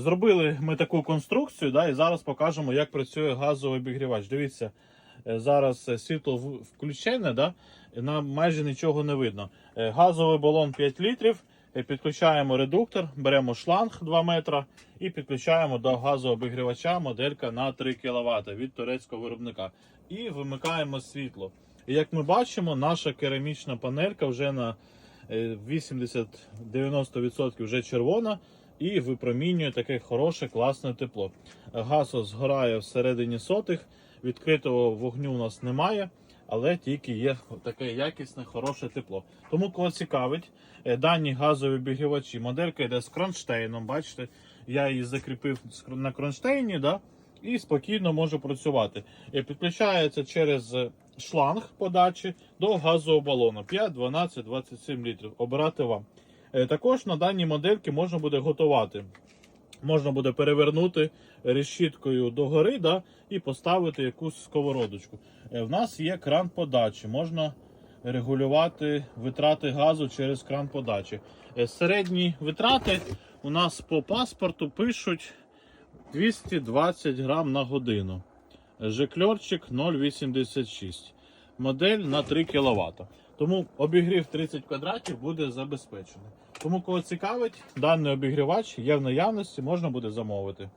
Зробили ми таку конструкцію, да, і зараз покажемо, як працює газовий обігрівач. Дивіться, е, зараз е, світло включене, да, нам майже нічого не видно. Е, Газовий балон 5 літрів. Підключаємо редуктор, беремо шланг 2 метра і підключаємо до газового обігрівача моделька на 3 кВт від турецького виробника. І вимикаємо світло. І як ми бачимо, наша керамічна панелька вже на е, 80-90% вже червона і випромінює таке хороше, класне тепло. Газ згорає всередині сотих, відкритого вогню у нас немає, але тільки є таке якісне, хороше тепло. Тому кого цікавить, е, дані газові обігрівачі, моделька йде з кронштейном. Бачите, я її закріпив на кронштейні, да, і спокійно можу працювати. Е, Підключається через е, шланг подачі до газового балону 5, 12, 27 літрів. Обирати вам. Е, Також на даній модельки можна буде готувати. Можна буде перевернути решіткою догори да, і поставити якусь сковородочку. Е, В нас є кран подачі. Можна регулювати витрати газу через кран подачі. Е, Середні витрати у нас по паспорту пишуть 220 грам на годину. Жекльорчик 0,86. Модель на 3 кВт. Тому обігрів 30 квадратів буде забезпечений. Тому, кого цікавить, даний обігрівач є в наявності, можна буде замовити.